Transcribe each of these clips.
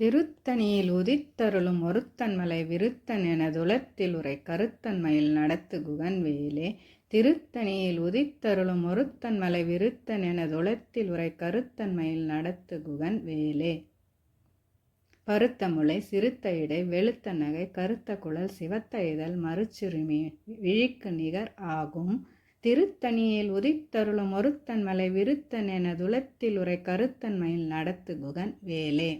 திருத்தணியில் உதித்தருளும் ஒருத்தன்மலை விருத்தன் என துளத்தில் உரை கருத்தன்மையில் நடத்து குகன் வேலே திருத்தணியில் உதித்தருளும் ஒருத்தன்மலை விருத்தன் எனதுலத்தில் உரை கருத்தன்மையில் நடத்து குகன் வேலே பருத்த முளை சிறுத்த இடை வெளுத்த நகை கருத்த குழல் சிவத்த இதழ் மறுச்சுரிமை விழிக்கு நிகர் ஆகும். திருத்தணியில் உதித்தருளும் ஒருத்தன்மலை விருத்தன் என துளத்தில் உரை கருத்தன்மையில் நடத்து குகன் வேலே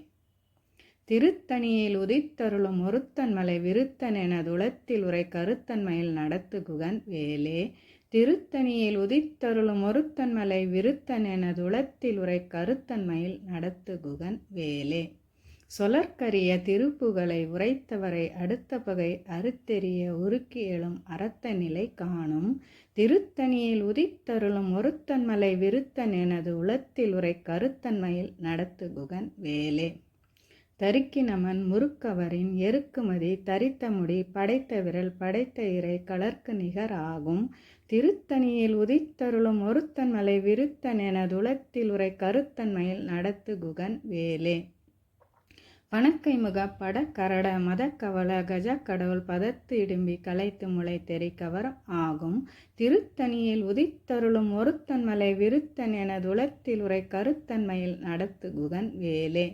திருத்தணியில் உதித்தருளும் ஒருத்தன்மலை விருத்தன் எனதுலத்தில் உரை கருத்தன்மையில் நடத்துகுகன் வேலே. திருத்தணியில் உதித்தருளும் ஒருத்தன்மலை விருத்தன் எனதுலத்தில் உரை கருத்தன்மையில் நடத்துகுகன் வேலே. சொலற்கரிய திருப்புகளை உரைத்தவரை அடுத்த பகை அறுத்தெறிய உருக்கி எழும் அறத்த நிலை காணும். திருத்தணியில் உதித்தருளும் ஒருத்தன்மலை விருத்தன் எனது உளத்தில் உரை கருத்தன்மையில் நடத்துகுகன் வேலே. தருக்கினமன் முறுக்கவரின் எருக்குமதி தரித்த முடி படைத்த விரல் படைத்த இறை கலர்க்கு நிகர் ஆகும். திருத்தணியில் உதித்தருளும் ஒருத்தன்மலை விருத்தன் எனதுளத்தில் உரை கருத்தன்மையில் நடத்து குகன் வேலே. பணக்கை முக பட கரட கஜ கடவுள் பதத்து இடும்பி கலைத்து முளை தெரிக்கவர் ஆகும். திருத்தணியில் உதித்தருளும் ஒருத்தன்மலை விருத்தன் எனதுளத்தில் உரை கருத்தன்மையில் நடத்து குகன் வேலே.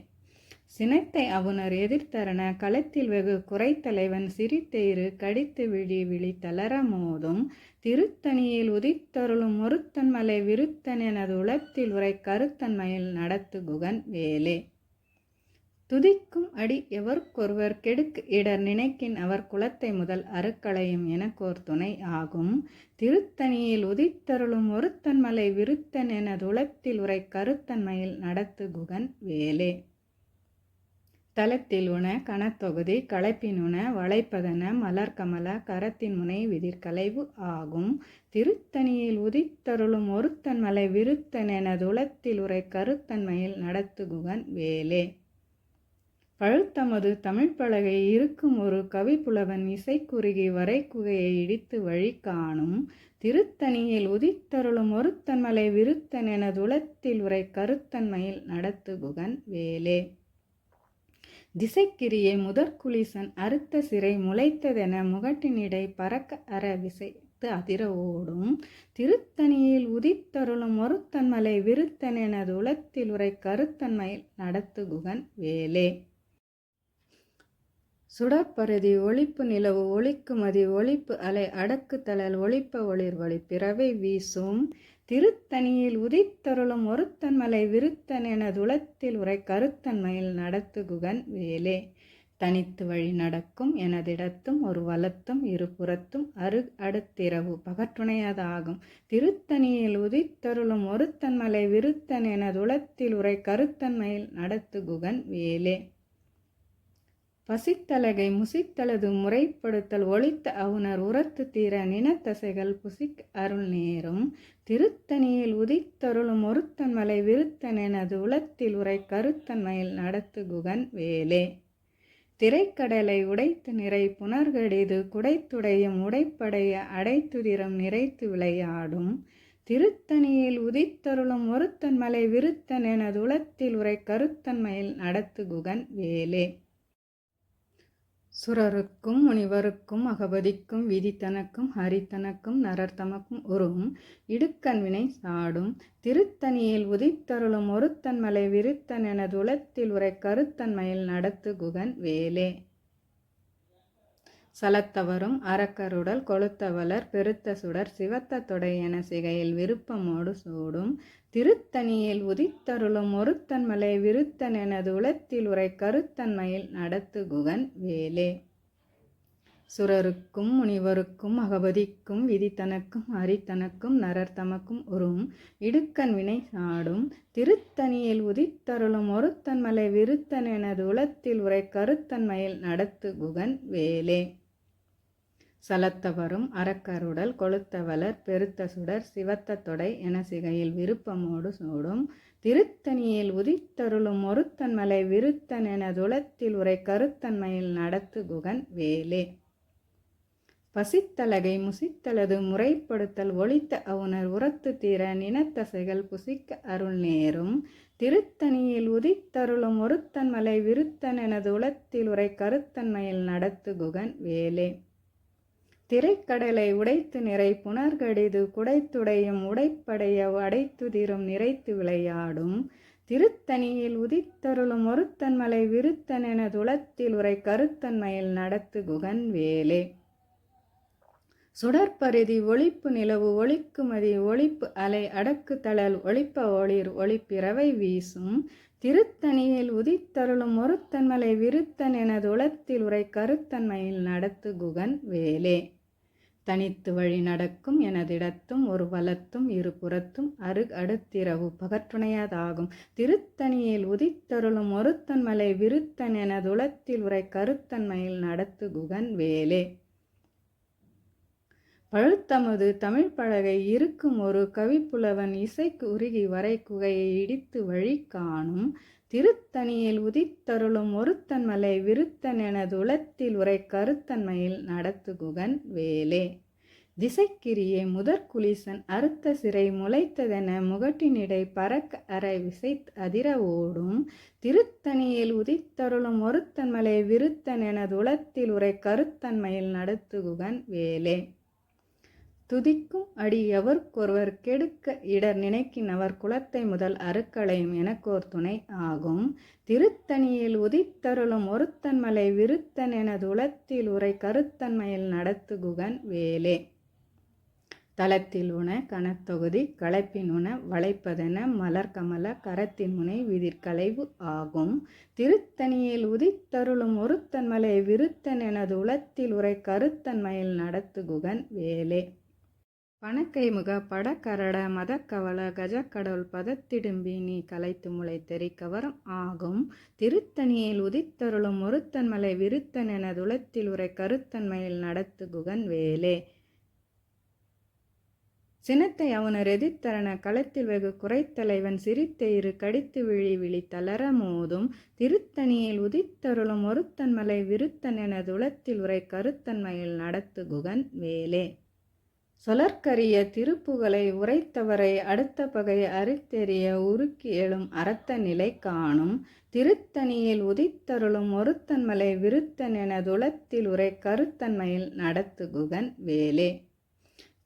சினத்தை அவுணர் எதிர்த்தரண களத்தில் வெகு குறைத்தலைவன் சிரித்தெயிறு கடித்து விழி விழி தளர மோதும். திருத்தணியில் உதித்தருளும் ஒருத்தன்மலை விருத்தன் எனது உளத்தில் உரை கருத்தன்மையில் நடத்து குகன் வேலே. துதிக்கும் அடி எவர்க்கொருவர் கெடுக்கு இடர் நினைக்கின் அவர் குலத்தை முதல் அருக்களையும் எனக்கோர் துணை ஆகும். திருத்தணியில் உதித்தருளும் ஒருத்தன்மலை விருத்தன் எனதுளத்தில் உரை கருத்தன்மையில் நடத்து குகன் வேலே. தலத்தில் உண கணத்தொகுதி களைப்பினுண வளைப்பதன மலர்கமல கரத்தின் முனை விதிர் ஆகும். திருத்தணியில் உதித்தருளும் ஒருத்தன்மலை விருத்தன் எனதுளத்தில் உரை கருத்தன்மையில் நடத்து குகன் வேலே. பழுத்தமது தமிழ்ப்பழகை இருக்கும் ஒரு கவிப்புலவன் இசைக்குறுகி வரைக்குகையை இடித்து வழி காணும். திருத்தணியில் உதித்தருளும் ஒருத்தன்மலை விருத்தன் எனதுளத்தில் உரை கருத்தன்மையில் நடத்துகுகன் வேலே. திசைக்கிரியை முதற்குலிசன் அறுத்த சிறை முளைத்ததென முகட்டினிடை பறக்க அற விசைத்து அதிர ஓடும். திருத்தணியில் உதித்தருளும் ஒருத்தன்மலை விருத்தன் எனது உளத்தில் உரை கருத்தன்மையில் நடத்து குகன் வேலே. சுடற்பருதி ஒளிப்பு நிலவு ஒளிக்குமதி ஒளிப்பு அலை அடக்கு தளல் ஒளிப்ப ஒளிர்வழி பிறவை வீசும். திருத்தணியில் உதித்தருளும் ஒருத்தன்மலை விருத்தன் எனதுளத்தில் உரை கருத்தன்மையில் நடத்து குகன் வேலே. தனித்து வழி நடக்கும் எனதிடத்தும் ஒரு வலத்தும் இருபுறத்தும் அரு அடுத்திரவு பகற்றுணையதாகும் திருத்தணியில் உதித்தருளும் ஒருத்தன்மலை விருத்தன் எனதுளத்தில் உரை கருத்தன்மையில் நடத்து குகன் வேலே. பசித்தலகை முசித்தலது முறைப்படுத்தல் ஒழித்த அவுணர் உரத்து தீர நினத்தசைகள் புசிக் அருள் நேரும். திருத்தணியில் உதித்தருளும் ஒருத்தன்மலை விருத்தன் எனது உளத்தில் உரை கருத்தன்மையில் நடத்து குகன் வேலே. திரைக்கடலை உடைத்து நிறை புனர்கடிது குடைத்துடையும் உடைப்படைய அடைத்துதிரம் நிறைத்து விளையாடும். திருத்தணியில் உதித்தருளும் ஒருத்தன் மலை விருத்தன் எனது உளத்தில் உரை கருத்தன்மையில் நடத்து குகன் வேலே. சுரருக்கும் முனிவருக்கும் அகபதிக்கும் விதித்தனக்கும் ஹரித்தனக்கும் நரர்த்தமக்கும் உருவும் இடுக்கண் வினை சாடும் திருத்தணியில் உதித்தருளும் ஒருத்தன்மலை விருத்தன் எனது உலத்தில் உரை கருத்தன்மையில் நடத்து குகன் வேலே. சலத்தவரும் அரக்கருடல் கொளுத்தவலர் பெருத்த சுடர் சிவத்த தொடை என சிகையில் விருப்பமோடு சூடும். திருத்தணியில் உதித்தருளும் ஒருத்தன்மலை விருத்தன் எனது உளத்தில் உரை கருத்தன்மையில் நடத்து குகன் வேலே. சுரருக்கும் முனிவருக்கும் அகபதிக்கும் விதித்தனக்கும் அரித்தனக்கும் நரர் தமக்கும் உறும் இடுக்கன் வினை சாடும் திருத்தணியில் உதித்தருளும் ஒருத்தன்மலை விருத்தன் எனது உளத்தில் உரை கருத்தன்மையில் நடத்து குகன் வேலே. சலத்தவரும் அறக்கருடல் கொளுத்தவலர் பெருத்த சுடர் சிவத்த தொடை என சிகையில் விருப்பமோடு சூடும். திருத்தணியில் உதித்தருளும் ஒருத்தன்மலை விருத்தன் எனதுளத்தில் உரை கருத்தன்மையில் நடத்து குகன் வேலே. பசித்தலகை முசித்தலது முறைப்படுத்தல் ஒழித்த அவுணர் உரத்து தீர நினத்தசைகள் புசிக்க அருள் நேரும். திருத்தணியில் உதித்தருளும் ஒருத்தன் மலை விருத்தன் எனது உளத்தில் உரை கருத்தன்மையில் நடத்து குகன் வேலே. திரைக்கடலை உடைத்து நிறை புனர்கடிது குடைத்துடையும் உடைப்படைய அடைத்துதிரும் நிறைத்து விளையாடும். திருத்தணியில் உதித்தருளும் ஒருத்தன்மலை விருத்தன் எனது உளத்தில் உரை கருத்தன்மையில் நடத்து குகன் வேலே. சுடற்பரிதி ஒளிப்பு நிலவு ஒளிக்குமதி ஒளிப்பு அலை அடக்கு தளல் ஒளிப்ப ஒளிர் ஒளிப்பிறவை வீசும். திருத்தணியில் உதித்தருளும் ஒருத்தன்மலை விருத்தன் எனது உளத்தில் உரை கருத்தன்மையில் நடத்து குகன் வேலே. தனித்து வழி நடக்கும் எனதிடத்தும் ஒரு வலத்தும் இரு புறத்தும் அரு அடுத்திரவு பகற்றுணையதாகும். திருத்தணியில் உதித்தருளும் ஒருத்தன்மலை விருத்தன் எனது உளத்தில் உரை கருத்தன்மையில் நடத்து குகன் வேலே. பழுத்தமது தமிழ் பழகை இருக்கும் ஒரு கவிப்புலவன் இசைக்கு உருகி வரை குகையை இடித்து வழி காணும் திருத்தணியில் உதித்தருளும் ஒருத்தன் மலை விருத்தன் எனது உளத்தில் உரை கருத்தன்மையில் நடத்துகுகன் வேலே. திசைக்கிரியே முதற்குலீசன் அறுத்த சிறை முளைத்ததென முகட்டினிடை பறக்க அறை விசை அதிர ஓடும். திருத்தணியில் உதித்தருளும் ஒருத்தன்மலை விருத்தன் எனது உளத்தில் உரை கருத்தன்மையில் நடத்துகுகன் வேலே. துதிக்கும் அடி எவர்க்கொருவர் கெடுக்க இடர் நினைக்கினவர் குலத்தை முதல் அருக்களையும் எனக்கோர் துணை ஆகும். திருத்தணியில் உதித்தருளும் ஒருத்தன் மலை விருத்தன் எனது உளத்தில் உரை கருத்தன்மையில் நடத்துகுகன் வேலே. தளத்தில் உண கனத்தொகுதி களைப்பின் உண வளைப்பதென மலர்கமல கரத்தின் முனை விதிர்களைவு ஆகும். திருத்தணியில் உதித்தருளும் ஒருத்தன்மலை விருத்தன் எனது உளத்தில் உரை கருத்தன்மையில் நடத்துகுகன் வேலே. பணக்கைமுக படக்கரட மதக்கவல கஜக்கடவுள் பதத்திடும்பி நீ கலைத்து முளை தெரிக்கவரம் ஆகும். திருத்தணியில் உதித்தருளும் ஒருத்தன்மலை விருத்தன் என துளத்தில் உரை கருத்தன்மையில் நடத்து குகன் வேலே. சினத்தை அவனர் எதிர்த்தரன களத்தில் வெகு குறைத்தலைவன் சிரித்த இரு கடித்து விழி விழி தளர மோதும். திருத்தணியில் உதித்தருளும் ஒருத்தன்மலை விருத்தன் என துளத்தில் உரை கருத்தன்மையில் நடத்து குகன் வேலே. சொலற்கரிய திருப்புகளை உரைத்தவரை அடுத்த பகை அரித்தெறிய உருக்கி எழும் அறத்த நிலை காணும். திருத்தணியில் உதித்தருளும் ஒருத்தன்மலை விருத்தன் எனதுளத்தில் உரை கருத்தன்மையில் நடத்துகுகன் வேலே.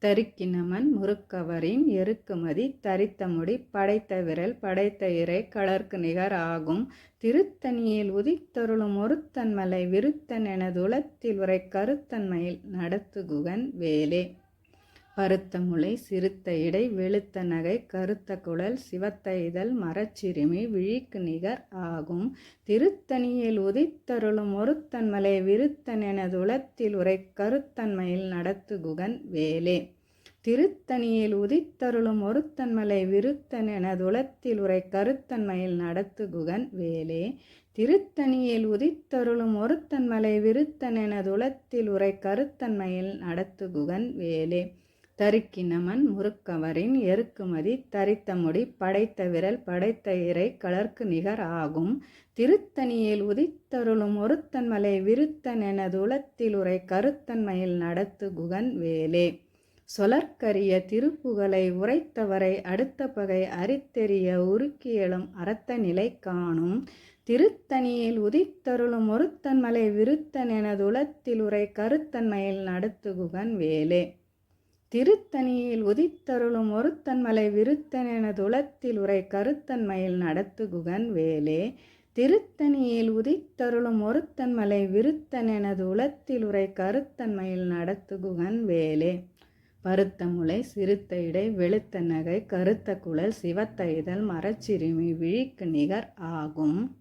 தருக்கினமன் முறுக்கவரின் எருக்குமதி தரித்த முடி படைத்த விரல் படைத்த இறை கலர்க்கு நிகர் ஆகும். திருத்தணியில் உதித்தருளும் ஒருத்தன்மலை விருத்தன் எனதுளத்தில் உரை கருத்தன்மையில் நடத்துகுகன் வேலே. பருத்த முளை சிறுத்த இடை வெளுத்த நகை கருத்த குழல் சிவத்த இதழ் மரச்சிறுமி விழிக்கு நிகர் ஆகும். திருத்தணியில் உதித்தருளும் ஒருத்தன்மலை விருத்தன் எனது உளத்தில் உரை கருத்தன்மையில் நடத்துகுகன் வேலே. திருத்தணியில் உதித்தருளும் ஒருத்தன்மலை விருத்தன் எனது உளத்தில் உரை கருத்தன்மையில் நடத்துகுகன் வேலே. திருத்தணியில் உதித்தருளும் ஒருத்தன்மலை விருத்தன் எனது உளத்தில் உரை கருத்தன்மையில் நடத்துகுகன் வேலே. தருக்கினமன் முறுக்கவரின் எருக்குமதி தரித்த முடி படைத்த விரல் படைத்த இறை கலர்க்கு நிகர் ஆகும். திருத்தணியில் உதித்தருளும் ஒருத்தன்மலை விருத்தன் எனது உளத்தில் உரை கருத்தன்மையில் நடத்து குகன் வேலே. சொலற்கரிய திருப்புகளை உரைத்தவரை அடுத்த பகை அரித்தெறிய உருக்கியலும் அறத்த நிலை காணும். திருத்தணியில் உதித்தருளும் ஒருத்தன்மலை விருத்தன் எனது உளத்தில் உரை கருத்தன்மையில் நடத்து குகன் வேலே. திருத்தணியில் உதித்தருளும் ஒருத்தன்மலை விருத்தன் எனது உளத்தில் உரை கருத்தன்மையில் நடத்துகுகன் வேலே. திருத்தணியில் உதித்தருளும் ஒருத்தன்மலை விருத்தன் எனது உளத்தில் உரை கருத்தன்மையில் நடத்துகுகன் வேலே. பருத்த முளை சிறுத்த இடை வெளுத்த நகை கருத்த குழல் சிவத்த இதழ் மரச்சிறுமி விழிக்கு நிகர் ஆகும்.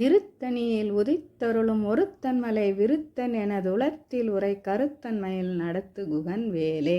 திருத்தணியில் உதித்தருளும் ஒருத்தன்மலை விருத்தன் எனதுளத்தில் உரை கருத்தன்மையில் நடத்து குகன் வேலே.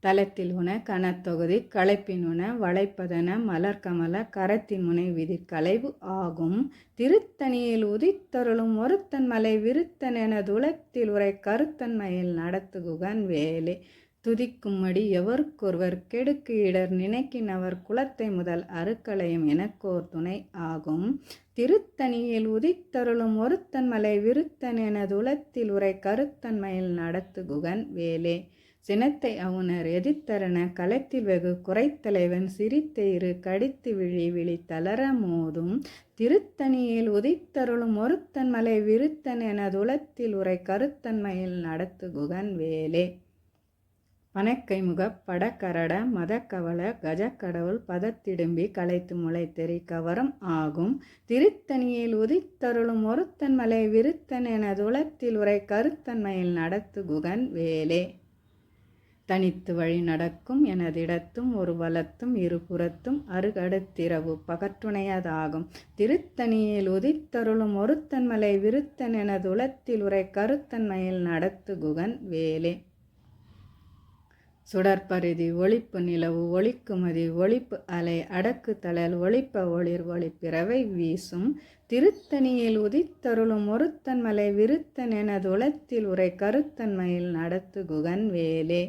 தலத்தில் உன கனத்தொகுதி களைப்பின் உன வளைப்பதன மலர்கமல கரத்தின் முனை விதி களைவு ஆகும். திருத்தணியில் உதித்தருளும் ஒருத்தன் மலை விருத்தன் எனதுளத்தில் உரை கருத்தன்மையில் நடத்துகுகன் வேலே. துதிக்கும்படி எவருக்கொருவர் கெடுக்கு இடர் நினைக்கினவர் குலத்தை முதல் அருக்களையும் எனக்கோர் துணை ஆகும். திருத்தணியில் உதித்தருளும் ஒருத்தன் மலை விருத்தன் எனது உலத்தில் உரை கருத்தன்மையில் நடத்து குகன் வேலே. சினத்தை அவுணர் எதிர்த்தரன களத்தில் வெகு குறைத்தலைவன் சிரித்தெயிறு கடித்து விழி விழி தளர மோதும். திருத்தணியில் உதித்தருளும் ஒருத்தன் மலை விருத்தன் எனதுலத்தில் உரை கருத்தன்மையில் நடத்து குகன் வேலே. பனக்கை படக்கரட மதக்கவல கஜக்கடவுள் பதத்திடும்பி களைத்து முளைத்தெறி கவரம் ஆகும். திருத்தணியில் உதித்தருளும் ஒருத்தன் மலை விருத்தன் எனதுலத்தில் உரை கருத்தன்மையில் நடத்து குகன் வேலே. தனித்து வழி நடக்கும் எனதிடத்தும் ஒரு வலத்தும் இருபுறத்தும் அருகடுத்திரவு பகற்றுணையதாகும். திருத்தணியில் உதித்தருளும் ஒருத்தன்மலை விருத்தன் எனதுலத்தில் உரை கருத்தன்மையில் நடத்து குகன் வேலே. சுடற்பரிதி ஒளிப்பு நிலவு ஒளிக்குமதி ஒளிப்பு அலை அடக்கு தளல் ஒளிப்ப ஒளிர் ஒளிப்பிறவை வீசும். திருத்தணியில் உதித்தருளும் ஒருத்தன்மலை விருத்தன் எனது உளத்தில் உரை கருத்தன்மையில் நடத்து குகன் வேலே.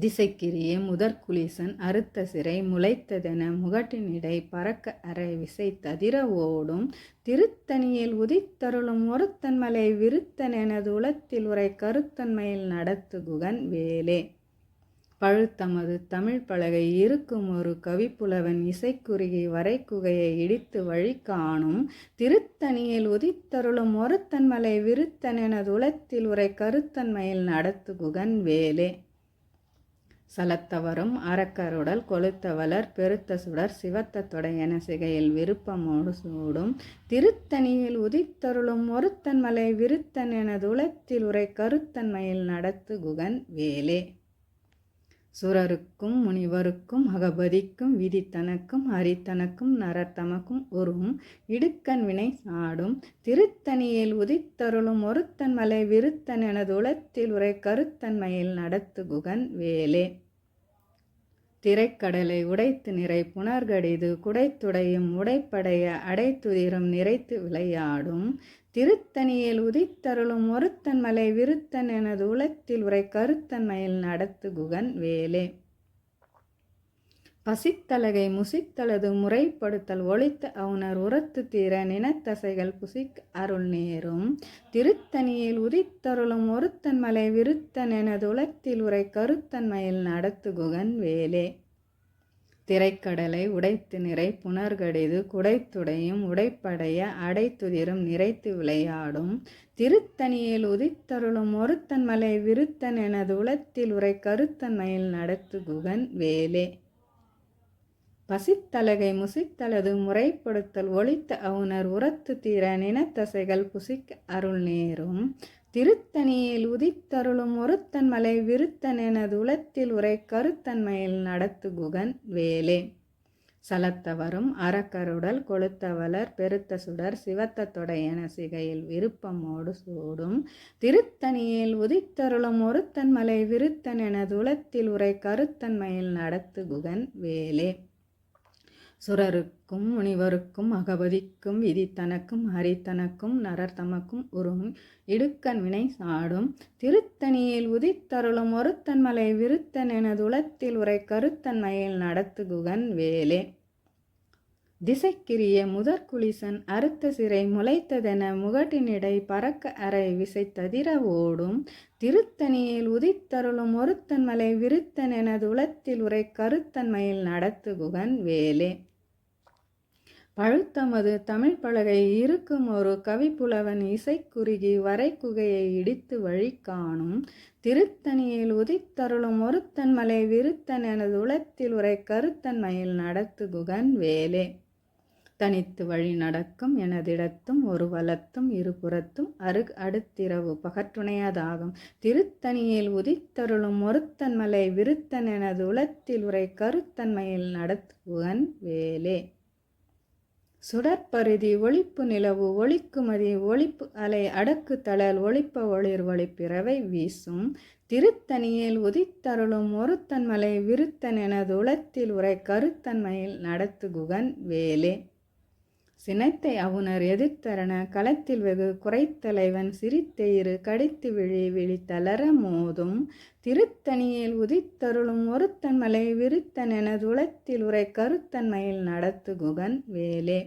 திசைக்கிரிய முதற்குலிசன் அறுத்த சிறை முளைத்ததென முகட்டினிடை பறக்க அறை விசை ததிர ஓடும். திருத்தணியில் உதித்தருளும் ஒருத்தன்மலை விருத்தன் எனது உலத்தில் உரை கருத்தன்மையில் நடத்து குகன் வேலே. பழுத்தமது தமிழ் பலகை இருக்கும் ஒரு கவிப்புலவன் இசைக்குறுகி வரைக்குகையை இடித்து வழி காணும். திருத்தணியில் உதித்தருளும் ஒருத்தன்மலை விருத்தன் எனது உலத்தில் உரை கருத்தன்மையில் நடத்து குகன் வேலே. சலத்தவரும் அறக்கருடல் கொளுத்தவலர் பெருத்த சுடர் சிவத்த தொடையன சிகையில் விருப்பமோடு சூடும். திருத்தணியில் உதித்தருளும் ஒருத்தன் மலை விருத்தன் எனது உளத்தில் உரை கருத்தன்மையில் நடத்து குகன் வேலே. சுரருக்கும் முனிவருக்கும் அகபதிக்கும் விதி தனக்கும் ஹரித்தனக்கும் நரத்தமக்கும் உருவும் இடுக்கன் வினை சாடும். திருத்தணியில் உதித்தருளும் ஒருத்தன் மலை விருத்தன் எனது உளத்தில் உரை கருத்தன்மையில் நடத்து குகன் வேலே. திரைக்கடலை உடைத்து நிறை புனர்கடிது குடைத்துடையும் உடைப்படைய அடைத்துதிரும் நிறைத்து விளையாடும். திருத்தணியில் உதித்தருளும் ஒருத்தன் மலை விருத்தன் எனது உலத்தில் உரை கருத்தன்மையில் நடத்து குகன் வேலே. பசித்தலகை முசித்தலது முறைப்படுத்தல் ஒழித்த அவுணர் உரத்து தீர நினத்தசைகள் புசிக் அருள் நேரும். திருத்தணியில் உதித்தருளும் ஒருத்தன் மலை விருத்தன் எனது உலத்தில் உரை கருத்தன்மையில் நடத்து குகன் வேலே. திரைக்கடலை உடைத்து நிறை புனர்கடிது குடைத்துடையும் உடைப்படைய அடைத்துதிரும் நிறைத்து விளையாடும். திருத்தணியில் உதித்தருளும் ஒருத்தன் மலை விருத்தன் எனது உலத்தில் உரை கருத்தன்மையில் நடத்து குகன் வேலே. பசித்தலகை முசித்தலது முறைப்படுத்தல் ஒழித்த அவுணர் உரத்து தீர நினத்தசைகள் புசிக்க அருள் நேரும். திருத்தணியில் உதித்தருளும் ஒருத்தன் மலை விருத்தன் எனது உலத்தில் உரை கருத்தன்மையில் நடத்து குகன் வேலே. சலத்தவரும் அறக்கருடல் கொளுத்தவலர் பெருத்த சுடர் சிவத்த தொடை என சிகையில் விருப்பமோடு சூடும். திருத்தணியில் உதித்தருளும் ஒருத்தன் மலை விருத்தன் எனது உளத்தில் உரை கருத்தன்மையில் நடத்து குகன் வேலே. சுரருக்கும் முனிவருக்கும் அகபதிக்கும் விதி தனக்கும் ஹரித்தனக்கும் நரர் தமக்கும் இடுக்கன் வினை சாடும். திருத்தணியில் உதித்தருளும் ஒருத்தன் மலை விருத்தன் எனது உலத்தில் உரை கருத்தன்மையில் நடத்துகுகன் வேலே. திசைக்கிரிய முதற்குளிசன் அறுத்த சிறை முளைத்ததென முகட்டினிடை பறக்க அறை விசை ததிர ஓடும். திருத்தணியில் உதித்தருளும் ஒருத்தன் மலை விருத்தன் எனது உரை கருத்தன்மையில் நடத்து குகன் வேலே. பழுத்தமது தமிழ் பலகை இருக்கும் ஒரு கவிப்புலவன் இசைக்குறுகி வரைக்குகையை இடித்து வழி காணும். திருத்தணியில் உதித்தருளும் ஒருத்தன்மலை விருத்தன் எனது உலத்தில் உரை கருத்தன்மையில் நடத்து குகன் வேலே. தனித்து வழி நடக்கும் எனதிடத்தும் ஒரு வலத்தும் இருபுறத்தும் அரு அடுத்திரவு பகற்றுணையதாகும். திருத்தணியில் உதித்தருளும் ஒருத்தன்மலை விருத்தன் எனது உளத்தில் உரை கருத்தன்மையில் நடத்துவன் வேலே. சுடற்பருதி ஒளிப்பு நிலவு ஒளிக்குமதி ஒளிப்பு அலை அடக்கு தளல் ஒளிப்ப ஒளிர் ஒளிப்பிறவை வீசும். திருத்தணியில் உதித்தருளும் ஒருத்தன்மலை விருத்தன் எனது உளத்தில் உரை கருத்தன்மையில் நடத்துகுகன் வேலே. சினத்தை அவுணர் எதிர்த்தரண களத்தில் வெகு குறைத்தலைவன் சிரித்தெயிறு கடித்து விழி விழி தளர மோதும். திருத்தணியில் உதித்தருளும் ஒருத்தன்மலை விருத்தன் எனது உளத்தில் உரை கருத்தன்மையில் நடத்து குகன் வேலே.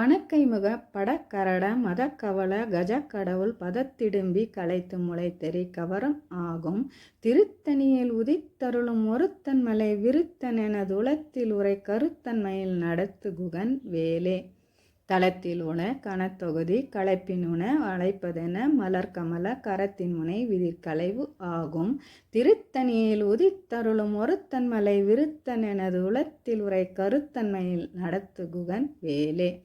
பணக்கைமுக படக்கரட மதக்கவல கஜக்கடவுள் பதத்திடும்பி களைத்து முளைத்தெறி கவரம் ஆகும். திருத்தணியில் உதித்தருளும் ஒருத்தன் மலை விருத்தனெனதுளத்தில் உரை கருத்தன்மையில் நடத்து குகன் வேலே. தளத்தில் உண கணத்தொகுதி களைப்பின் உண அழைப்பதென மலர்கமல கரத்தின் முனை விதிர்களைவு ஆகும். திருத்தணியில் உதித்தருளும் ஒருத்தன் மலை விருத்தன் எனது உளத்தில் உரை கருத்தன்மையில் நடத்து குகன் வேலே.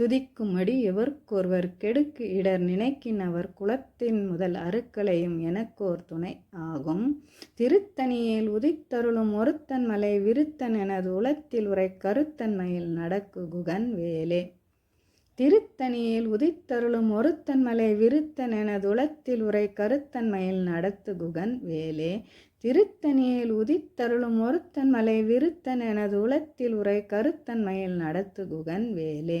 துதிக்கும்படி எவர்க்கொருவர் கெடுக்கு இடர் நினைக்கின் அவர் குலத்தின் முதல் அருக்களையும் எனக்கோர் துணை ஆகும். திருத்தணியில் உதித்தருளும் ஒருத்தன் மலை விருத்தன் எனது உளத்தில் உரை கருத்தன்மையில் நடக்கு குகன் வேலே. திருத்தணியில் உதித்தருளும் ஒருத்தன் மலை விருத்தன் எனதுளத்தில் உரை கருத்தன்மையில் நடத்து குகன் வேலே. திருத்தணியில் உதித்தருளும் ஒருத்தன் மலை விருத்தன் எனது உளத்தில் உரை கருத்தன்மையில் நடத்து குகன் வேலே.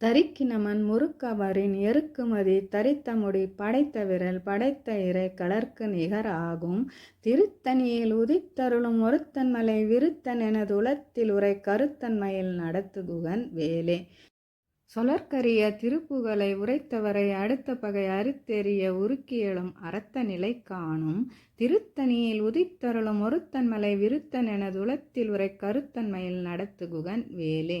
தரிக்கினமன் முறுக்கவரின் எருக்குமதி தரித்த முடி படைத்த விரல் படைத்த இறை கலர்க்கு நிகர் ஆகும் திருத்தணியில் உதித்தருளும் ஒருத்தன் மலை விருத்தன் எனது உளத்தில் உரை கருத்தன்மையில் நடத்துகுகன் வேலே. சொலற்கரிய திருப்புகளை உரைத்தவரை அடுத்த பகை அறுத்தெறிய உருக்கியலும் அறத்த நிலை காணும். திருத்தணியில் உதித்தருளும் ஒருத்தன்மலை விருத்தன் எனது உளத்தில் உரை கருத்தன்மையில் நடத்துகுகன் வேலே.